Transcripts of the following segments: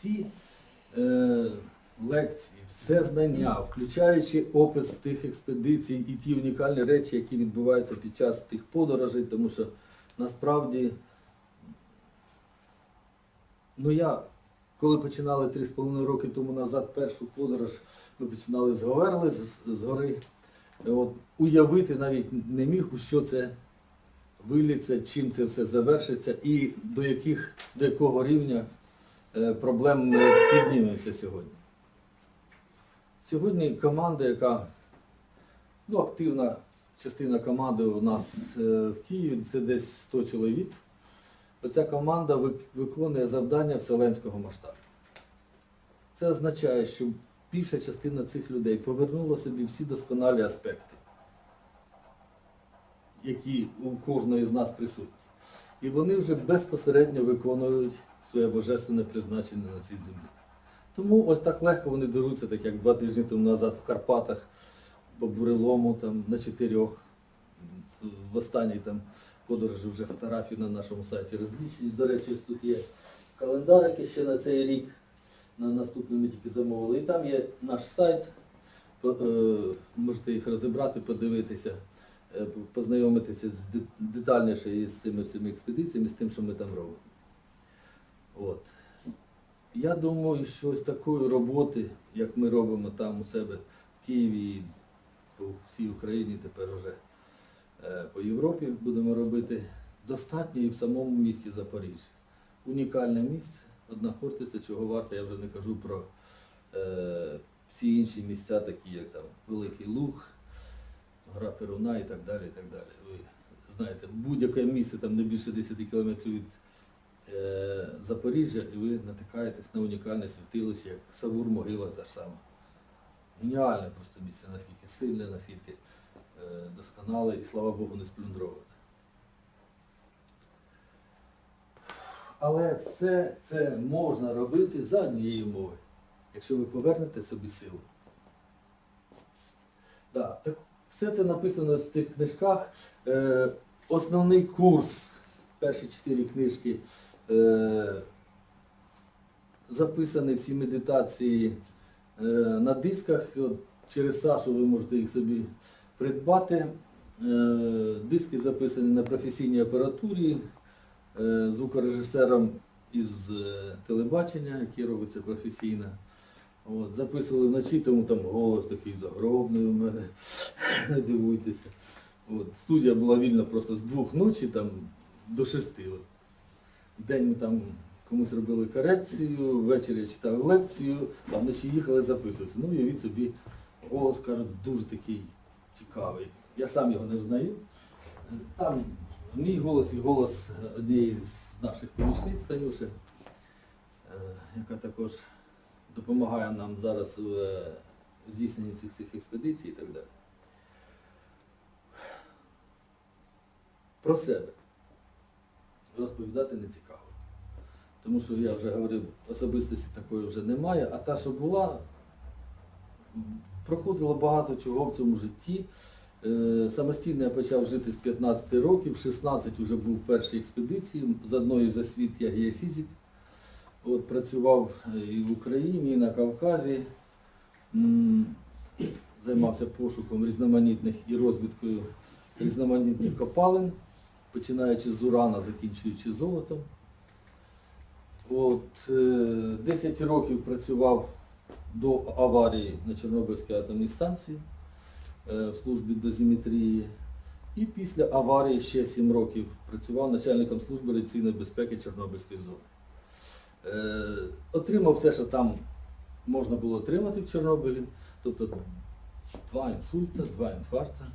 всі е, лекції, все знання, включаючи опис тих експедицій і ті унікальні речі, які відбуваються під час тих подорожей, тому що насправді, ну я, коли починали 3,5 роки тому назад першу подорож, ми починали з Говерли, з, з гори. От, уявити навіть не міг, у що це виліться, чим це все завершиться і до, яких, до якого рівня проблем ми піднімемося сьогодні. Сьогодні команда, яка ну, активна частина команди у нас е, в Києві, це десь 100 чоловік. Оця команда виконує завдання вселенського масштабу. Це означає, що більша частина цих людей повернула собі всі досконалі аспекти, які у кожної з нас присутні. І вони вже безпосередньо виконують своє божественне призначення на цій землі. Тому ось так легко вони деруться, так як два тижні тому назад в Карпатах по бурелому там, на чотирьох. В останній там подорожі вже фотографії на нашому сайті розміщені. До речі, тут є календарики ще на цей рік. На наступний ми тільки замовили. І там є наш сайт. Е, Можете їх розібрати, подивитися, познайомитися з де- детальніше із цими всіми експедиціями, з тим, що ми там робимо. От. Я думаю, що ось такої роботи, як ми робимо там у себе в Києві і по всій Україні тепер вже е, по Європі будемо робити, достатньо і в самому місті Запоріжжя. Унікальне місце, одна Хортиця, чого варто, я вже не кажу про е, всі інші місця, такі як там Великий Луг, Гра Перуна і так далі. і так далі. Ви знаєте, будь-яке місце там не більше 10 кілометрів від е, Запоріжжя, і ви натикаєтесь на унікальне святилище, як Савур Могила та ж сама. Геніальне просто місце, наскільки сильне, наскільки е, досконале і, слава Богу, не сплюндроване. Але все це можна робити за однієї умови, якщо ви повернете собі силу. Да, так, все це написано в цих книжках. Е, основний курс, перші чотири книжки, е, записані всі медитації е, на дисках. Через Сашу ви можете їх собі придбати. Диски записані на професійній апаратурі звукорежисером із телебачення, який робиться професійно. От, записували вночі, тому там голос такий загробний у мене. Не дивуйтеся. От, студія була вільна просто з двох ночі там, до шести. От. День ми там комусь робили корекцію, ввечері я читав лекцію, а вночі їхали записуватися. Ну, уявіть собі, голос, кажуть, дуже такий цікавий. Я сам його не взнаю. Там мій голос і голос однієї з наших помічниць Танюши, е, яка також допомагає нам зараз в е, здійсненні цих всіх експедицій і так далі. Про себе розповідати не цікаво. Тому що я вже говорив, особистості такої вже немає, а та, що була, проходила багато чого в цьому житті. Е, Самостійно я почав жити з 15 років, 16 вже був в першій експедиції. З одної за світ я геофізик. От, працював е, і в Україні, і на Кавказі. Займався пошуком різноманітних і розвідкою різноманітних копалин, починаючи з урана, закінчуючи золотом. От, е, 10 років працював до аварії на Чорнобильській атомній станції е, в службі дозіметрії. І після аварії ще 7 років працював начальником служби радіаційної безпеки Чорнобильської зони. Е, Отримав все, що там можна було отримати в Чорнобилі. Тобто два інсульта, два інфаркта,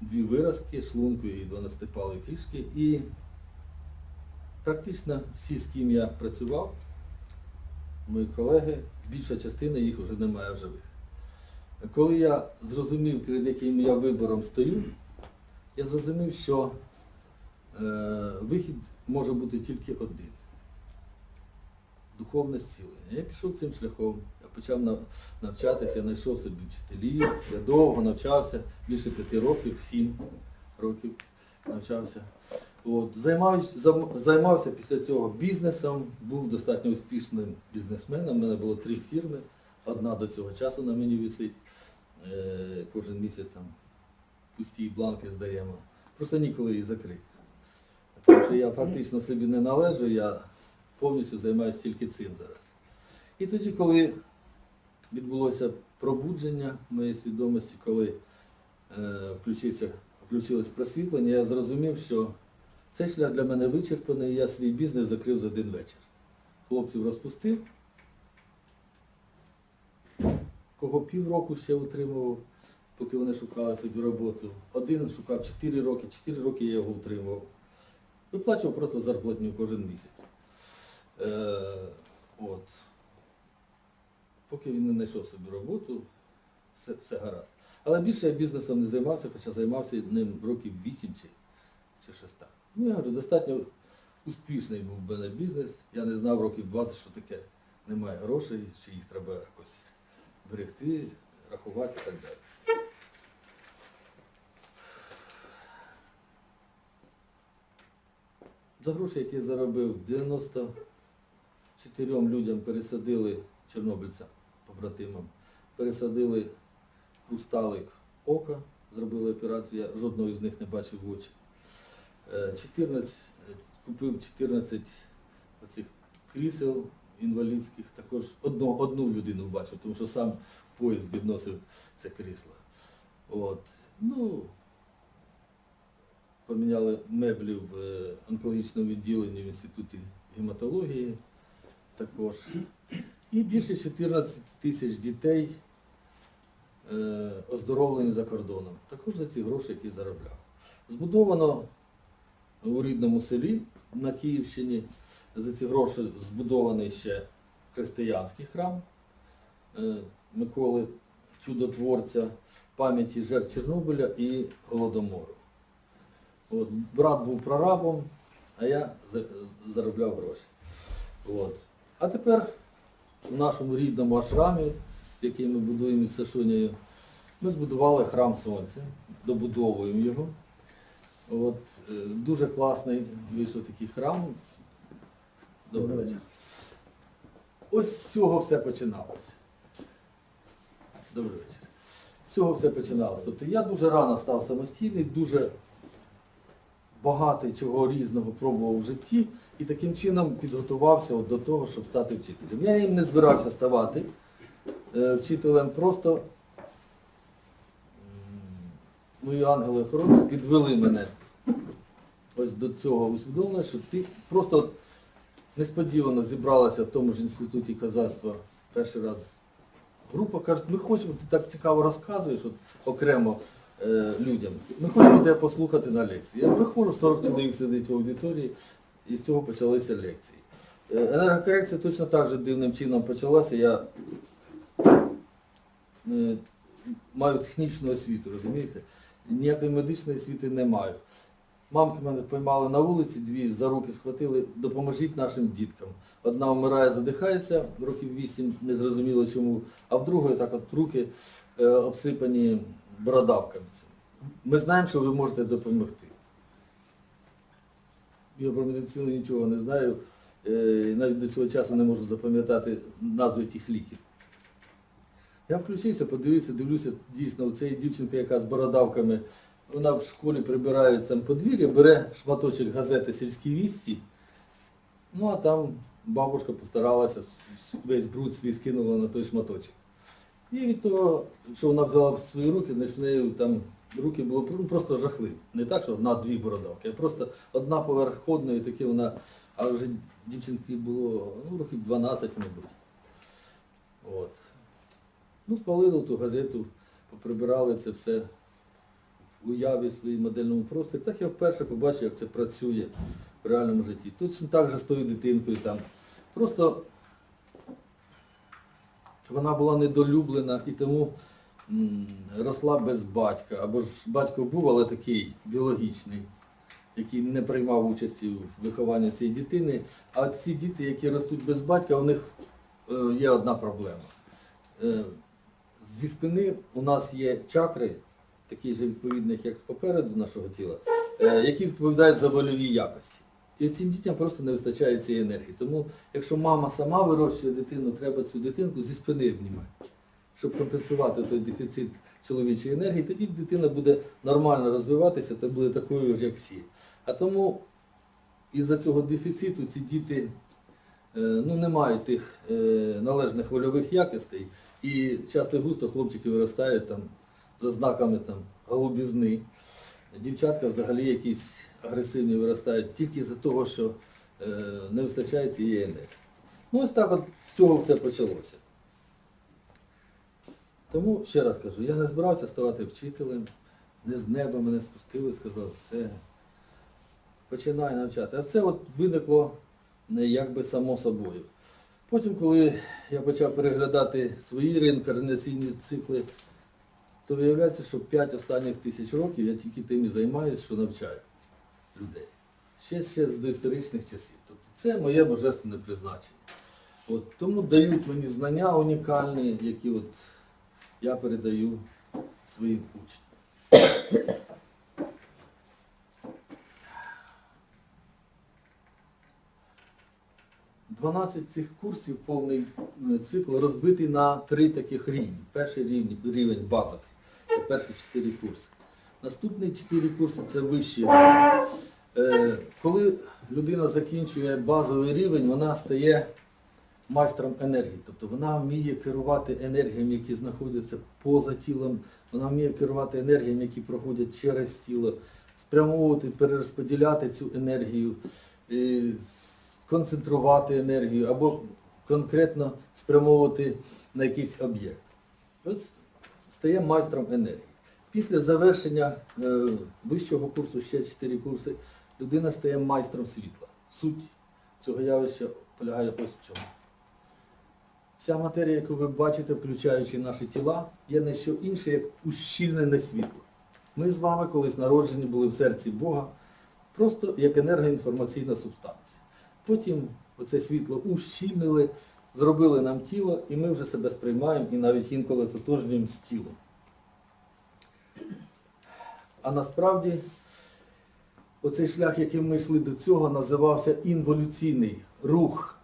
дві виразки шлунку і 12-палої кишки. І практично всі, з ким я працював, мої колеги, більша частина їх вже немає в живих. Коли я зрозумів, перед яким я вибором стою, я зрозумів, що е, вихід може бути тільки один. Духовне зцілення. Я пішов цим шляхом. Я почав навчатися, я знайшов собі вчителів. Я довго навчався, більше п'яти років, сім років навчався. От, займаюсь, зам- займався після цього бізнесом, був достатньо успішним бізнесменом. У мене було три фірми. Одна до цього часу на мені висить. Е, кожен місяць там пусті бланки здаємо. Просто ніколи її закрити. Тому що я фактично собі не належу, я повністю займаюся тільки цим зараз. І тоді, коли відбулося пробудження моєї свідомості, коли е, включився, включилось просвітлення, я зрозумів, що цей шлях для мене вичерпаний, я свій бізнес закрив за один вечір. Хлопців розпустив, кого півроку ще утримував, поки вони шукали собі роботу. Один шукав 4 роки, 4 роки я його утримував. Виплачував просто зарплатню кожен місяць. Е, от. Поки він не знайшов собі роботу, все, все гаразд. Але більше я бізнесом не займався, хоча займався ним років 8 чи, чи щось так. Ну, я говорю, достатньо успішний був в мене бізнес. Я не знав років 20, що таке немає грошей, чи їх треба якось берегти, рахувати і так далі. За гроші, які я заробив, 94 людям пересадили чорнобильцям, побратимам, пересадили хрусталик ока, зробили операцію, я жодного з них не бачив в очі. Е, 14, е, купив 14 оцих крісел інвалідських, також одну, одну людину бачив, тому що сам поїзд відносив це крісло. От. Ну, поміняли меблі в е, онкологічному відділенні в інституті гематології також. І більше 14 тисяч дітей е, оздоровлені за кордоном. Також за ці гроші, які заробляв. Збудовано у рідному селі на Київщині. За ці гроші збудований ще християнський храм е, Миколи Чудотворця, пам'яті жертв Чорнобиля і Голодомору. От, брат був прорабом, а я заробляв гроші. От. А тепер в нашому рідному ашрамі, який ми будуємо із Сашунею, ми збудували храм Сонця, добудовуємо його. От, е, дуже класний вийшов такий храм. Добрий вечір. Ось з цього все починалося. Добрий вечір. З цього все починалося. Тобто я дуже рано став самостійний, дуже багато чого різного пробував в житті і таким чином підготувався от до того, щоб стати вчителем. Я їм не збирався ставати е, вчителем, просто мої ангели-охоронці підвели мене ось до цього усвідомлення, що ти просто несподівано зібралася в тому ж інституті казацтва перший раз. Група каже, ми хочемо, ти так цікаво розказуєш от, окремо людям. Ми хочемо тебе послухати на лекції. Я приходжу, 40 чоловік сидить в аудиторії, і з цього почалися лекції. Е, енергокорекція точно так же дивним чином почалася. Я е, маю технічну освіту, розумієте? Ніякої медичної освіти не маю. Мамки мене поймали на вулиці, дві за руки схватили, допоможіть нашим діткам. Одна вмирає, задихається, років вісім, не зрозуміло чому, а в другої так от руки е, обсипані бородавками. Ми знаємо, що ви можете допомогти. Я про медицину нічого не знаю, е, навіть до цього часу не можу запам'ятати назви тих ліків. Я включився, подивився, дивлюся, дійсно, це дівчинка, яка з бородавками, вона в школі прибирає там подвір'я, бере шматочок газети сільські вісті, ну а там бабушка постаралася, весь бруд свій скинула на той шматочок. І від того, що вона взяла в свої руки, значить в неї там руки було ну, просто жахливі. Не так, що одна-дві бородавки, а просто одна поверх ходної, такі вона, а вже дівчинки було ну, років 12, мабуть. От. Ну, спалили ту газету, поприбирали це все в уяві своїй модельному просторі. Так я вперше побачив, як це працює в реальному житті. Точно так же з тою дитинкою там. Просто вона була недолюблена і тому росла без батька. Або ж батько був, але такий біологічний, який не приймав участі в вихованні цієї дитини. А ці діти, які ростуть без батька, у них е, є одна проблема. Е, Зі спини у нас є чакри, такі ж відповідних, як попереду нашого тіла, е, які відповідають за вольові якості. І цим дітям просто не вистачає цієї енергії. Тому, якщо мама сама вирощує дитину, треба цю дитинку зі спини обнімати, щоб компенсувати той дефіцит чоловічої енергії, тоді дитина буде нормально розвиватися та буде такою ж, як всі. А тому із-за цього дефіциту ці діти е, ну, не мають тих е, належних вольових якостей. І часто густо хлопчики виростають там за знаками там, голубізни. Дівчатка взагалі якісь агресивні виростають тільки за того, що е, не вистачає цієї енергії. Ну ось так от з цього все почалося. Тому ще раз кажу, я не збирався ставати вчителем, не з неба мене спустили, сказав, все, починай навчати. А це от виникло якби само собою. Потім, коли я почав переглядати свої реінкарнаційні цикли, то виявляється, що 5 останніх тисяч років я тільки тим і займаюся, що навчаю людей. Ще, ще з доісторичних часів. Тобто це моє божественне призначення. От, тому дають мені знання унікальні, які от я передаю своїм учням. 12 цих курсів, повний е, цикл, розбитий на три таких рівні. Перший рівень, рівень базовий, перші чотири курси. Наступні чотири курси це рівень. Е, Коли людина закінчує базовий рівень, вона стає майстром енергії. Тобто вона вміє керувати енергіями, які знаходяться поза тілом, вона вміє керувати енергіями, які проходять через тіло, спрямовувати, перерозподіляти цю енергію, е, концентрувати енергію або конкретно спрямовувати на якийсь об'єкт. Ось стає майстром енергії. Після завершення е, вищого курсу, ще 4 курси, людина стає майстром світла. Суть цього явища полягає ось в чому. Вся матерія, яку ви бачите, включаючи наші тіла, є не що інше, як ущільнене світло. Ми з вами колись народжені були в серці Бога, просто як енергоінформаційна субстанція. Потім оце світло ущільнили, зробили нам тіло, і ми вже себе сприймаємо і навіть інколи тотожнюємо з тілом. А насправді оцей шлях, яким ми йшли до цього, називався інволюційний рух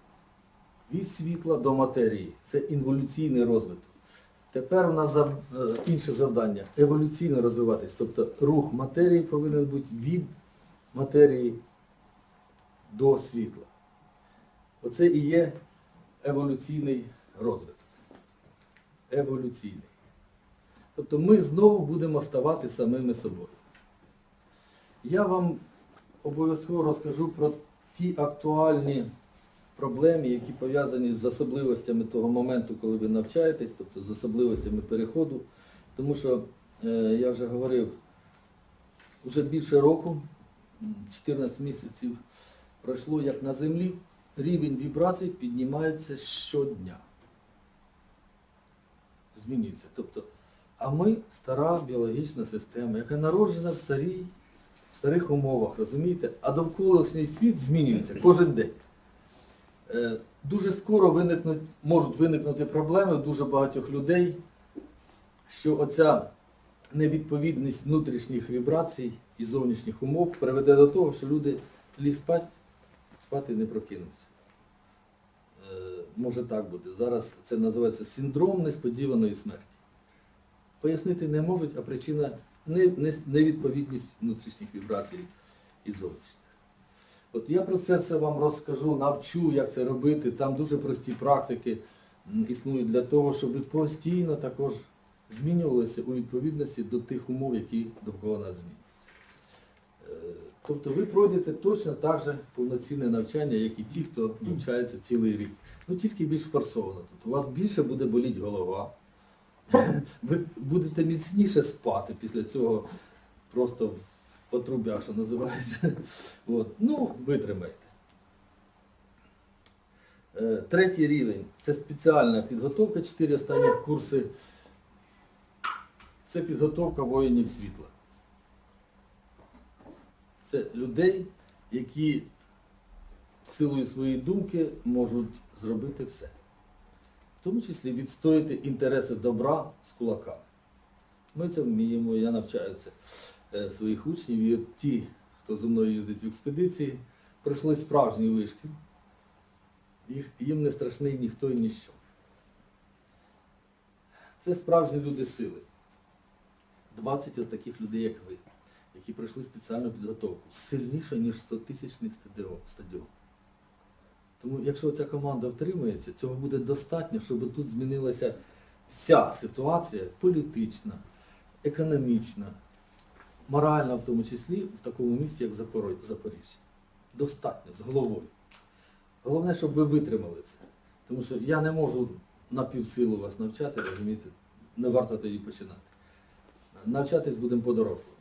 від світла до матерії. Це інволюційний розвиток. Тепер у нас е, інше завдання еволюційно розвиватись. Тобто рух матерії повинен бути від матерії до світла. Оце і є еволюційний розвиток. Еволюційний. Тобто ми знову будемо ставати самими собою. Я вам обов'язково розкажу про ті актуальні проблеми, які пов'язані з особливостями того моменту, коли ви навчаєтесь, тобто з особливостями переходу. Тому що, е, я вже говорив, вже більше року, 14 місяців пройшло, як на землі рівень вібрацій піднімається щодня. Змінюється. Тобто, а ми стара біологічна система, яка народжена в старій, в старих умовах, розумієте? А довколишній світ змінюється кожен день. Е, Дуже скоро виникнуть, можуть виникнути проблеми у дуже багатьох людей, що оця невідповідність внутрішніх вібрацій і зовнішніх умов приведе до того, що люди ліг спати, спати не прокинуться. Е, Може так бути. Зараз це називається синдром несподіваної смерті. Пояснити не можуть, а причина не- не- невідповідність внутрішніх вібрацій і зовнішніх. От я про це все вам розкажу, навчу, як це робити. Там дуже прості практики існують для того, щоб ви постійно також змінювалися у відповідності до тих умов, які довкола нас змінюються. Е, Тобто ви пройдете точно так же повноцінне навчання, як і ті, хто навчається цілий рік. Ну тільки більш форсовано. Тобто у вас більше буде боліти голова. Ви будете міцніше спати після цього просто потрубя, що називається. От. Ну, витримайте. Е, Третій рівень це спеціальна підготовка, чотири останніх курси. Це підготовка воїнів світла. Це людей, які силою своєї думки можуть зробити все. В тому числі відстояти інтереси добра з кулаками. Ми це вміємо, я навчаю це е, своїх учнів. І от ті хто зі мною їздить в експедиції, пройшли справжній вишкіл. Їх, їм не страшний ніхто і ніщо. Це справжні люди сили. 20 от таких людей, як ви, які пройшли спеціальну підготовку, сильніше, ніж 100-тисячний стадіон. Тому, якщо ця команда втримається, цього буде достатньо, щоб тут змінилася вся ситуація політична, економічна, моральна, в тому числі в такому місті, як Запоріжжя. Достатньо, з головою. Головне, щоб ви витримали це. Тому що я не можу на півсилу вас навчати, розумієте, не варто тоді починати. Навчатись будемо по-дорослому.